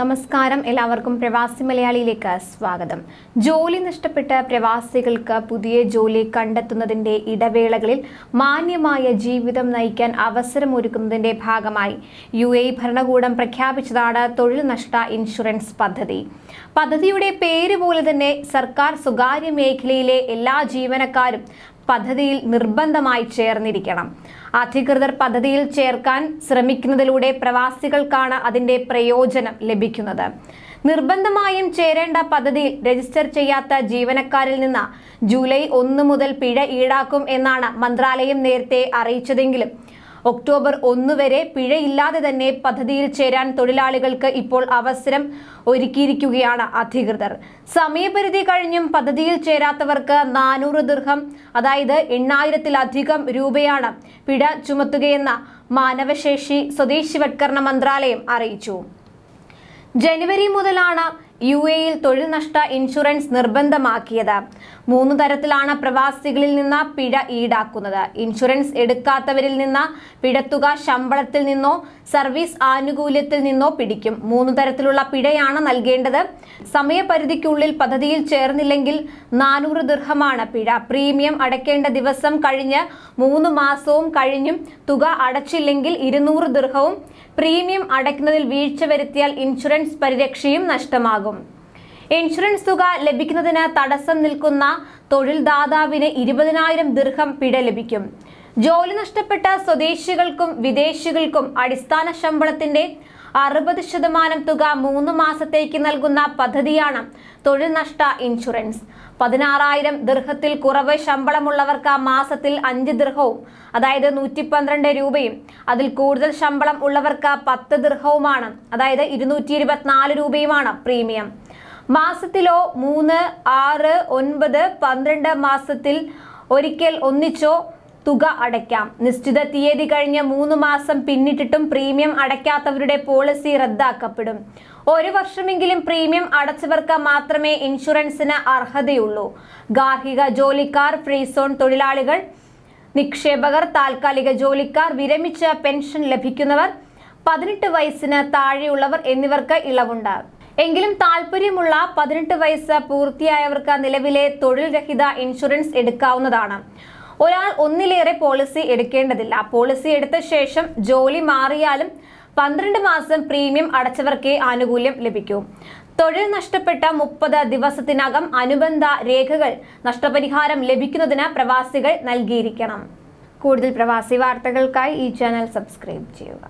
നമസ്കാരം. എല്ലാവർക്കും പ്രവാസി മലയാളിയിലേക്ക് സ്വാഗതം. ജോലി നഷ്ടപ്പെട്ട പ്രവാസികൾക്ക് പുതിയ ജോലി കണ്ടെത്തുന്നതിന്റെ ഇടവേളകളിൽ മാന്യമായ ജീവിതം നയിക്കാൻ അവസരമൊരുക്കുന്നതിന്റെ ഭാഗമായി യു എ ഭരണകൂടം പ്രഖ്യാപിച്ചതാണ് തൊഴിൽ നഷ്ട ഇൻഷുറൻസ് പദ്ധതി. പദ്ധതിയുടെ പേര് പോലെ തന്നെ സർക്കാർ സ്വകാര്യ മേഖലയിലെ എല്ലാ ജീവനക്കാരും പദ്ധതിയിൽ നിർബന്ധമായി ചേർന്നിരിക്കണം. അധികൃതർ പദ്ധതിയിൽ ചേർക്കാൻ ശ്രമിക്കുന്നതിലൂടെ പ്രവാസികൾക്കാണ് അതിന്റെ പ്രയോജനം ലഭിക്കുന്നത്. നിർബന്ധമായും ചേരേണ്ട പദ്ധതിയിൽ രജിസ്റ്റർ ചെയ്യാത്ത ജീവനക്കാരിൽ നിന്ന് ജൂലൈ ഒന്ന് മുതൽ പിഴ ഈടാക്കും എന്നാണ് മന്ത്രാലയം നേരത്തെ അറിയിച്ചതെങ്കിലും ഒക്ടോബർ ഒന്ന് വരെ പിഴയില്ലാതെ തന്നെ പദ്ധതിയിൽ ചേരാൻ തൊഴിലാളികൾക്ക് ഇപ്പോൾ അവസരം ഒരുക്കിയിരിക്കുകയാണ് അധികൃതർ. സമയപരിധി കഴിഞ്ഞും പദ്ധതിയിൽ ചേരാത്തവർക്ക് നാനൂറ് ദീർഘം അതായത് എണ്ണായിരത്തിലധികം രൂപയാണ് പിഴ ചുമത്തുകയെന്ന മാനവശേഷി സ്വദേശിവത്കരണ മന്ത്രാലയം അറിയിച്ചു. ജനുവരി മുതലാണ് യു എയിൽ തൊഴിൽ നഷ്ട ഇൻഷുറൻസ് നിർബന്ധമാക്കിയത്. മൂന്ന് തരത്തിലാണ് പ്രവാസികളിൽ നിന്ന് പിഴ ഈടാക്കുന്നത്. ഇൻഷുറൻസ് എടുക്കാത്തവരിൽ നിന്ന് പിഴത്തുക ശമ്പളത്തിൽ നിന്നോ സർവീസ് ആനുകൂല്യത്തിൽ നിന്നോ പിടിക്കും. മൂന്ന് തരത്തിലുള്ള പിഴയാണ് നൽകേണ്ടത്. സമയപരിധിക്കുള്ളിൽ പദ്ധതിയിൽ ചേർന്നില്ലെങ്കിൽ നാനൂറ് ദീർഘമാണ് പിഴ. പ്രീമിയം അടയ്ക്കേണ്ട ദിവസം കഴിഞ്ഞ് മൂന്ന് മാസവും കഴിഞ്ഞും തുക അടച്ചില്ലെങ്കിൽ ഇരുന്നൂറ് ദീർഘവും. പ്രീമിയം അടയ്ക്കുന്നതിൽ വീഴ്ച വരുത്തിയാൽ ഇൻഷുറൻസ് പരിരക്ഷയും നഷ്ടമാകും. ഇൻഷുറൻസ് തുക ലഭിക്കുന്നതിന് തടസ്സം നിൽക്കുന്ന തൊഴിൽദാതാവിന് ഇരുപതിനായിരം ദീർഘം പിഴ ലഭിക്കും. ജോലി നഷ്ടപ്പെട്ട സ്വദേശികൾക്കും വിദേശികൾക്കും അടിസ്ഥാന ശമ്പളത്തിന്റെ അറുപത് ശതമാനം തുക മൂന്ന് മാസത്തേക്ക് നൽകുന്ന പദ്ധതിയാണ് തൊഴിൽ നഷ്ട ഇൻഷുറൻസ്. പതിനാറായിരം ദീർഘത്തിൽ കുറവ് ശമ്പളമുള്ളവർക്ക് മാസത്തിൽ അഞ്ച് ദീർഘവും അതായത് നൂറ്റി പന്ത്രണ്ട് രൂപയും. അതിൽ കൂടുതൽ ശമ്പളം ഉള്ളവർക്ക് പത്ത് ദീർഘവുമാണ് അതായത് ഇരുന്നൂറ്റി ഇരുപത്തിനാല് രൂപയുമാണ് പ്രീമിയം. മാസത്തിലോ മൂന്ന് ആറ് ഒൻപത് പന്ത്രണ്ട് മാസത്തിൽ ഒരിക്കൽ ഒന്നിച്ചോ തുക അടയ്ക്കാം. നിശ്ചിത തീയതി കഴിഞ്ഞ് മൂന്ന് മാസം പിന്നിട്ടിട്ടും പ്രീമിയം അടയ്ക്കാത്തവരുടെ പോളിസി റദ്ദാക്കപ്പെടും. ഒരു വർഷമെങ്കിലും പ്രീമിയം അടച്ചവർക്ക് മാത്രമേ ഇൻഷുറൻസിന് അർഹതയുള്ളൂ. ഗാർഹിക ജോലിക്കാർ ഫ്രീ സോൺ തൊഴിലാളികൾ നിക്ഷേപകർ താൽക്കാലിക ജോലിക്കാർ വിരമിച്ച പെൻഷൻ ലഭിക്കുന്നവർ പതിനെട്ട് വയസ്സിന് താഴെയുള്ളവർ എന്നിവർക്ക് ഇളവുണ്ട്. എങ്കിലും താല്പര്യമുള്ള പതിനെട്ട് വയസ്സ് പൂർത്തിയായവർക്ക് നിലവിലെ തൊഴിൽ രഹിത ഇൻഷുറൻസ് എടുക്കാവുന്നതാണ്. ഒരാൾ ഒന്നിലേറെ പോളിസി എടുക്കേണ്ടതില്ല. പോളിസി എടുത്ത ശേഷം ജോലി മാറിയാലും പന്ത്രണ്ട് മാസം പ്രീമിയം അടച്ചവർക്കേ ആനുകൂല്യം ലഭിക്കൂ. തൊഴിൽ നഷ്ടപ്പെട്ട മുപ്പത് ദിവസത്തിനകം അനുബന്ധ രേഖകൾ നഷ്ടപരിഹാരം ലഭിക്കുന്നതിന് പ്രവാസികൾ നൽകിയിരിക്കണം. കൂടുതൽ പ്രവാസി വാർത്തകൾക്കായി ഈ ചാനൽ സബ്സ്ക്രൈബ് ചെയ്യുക.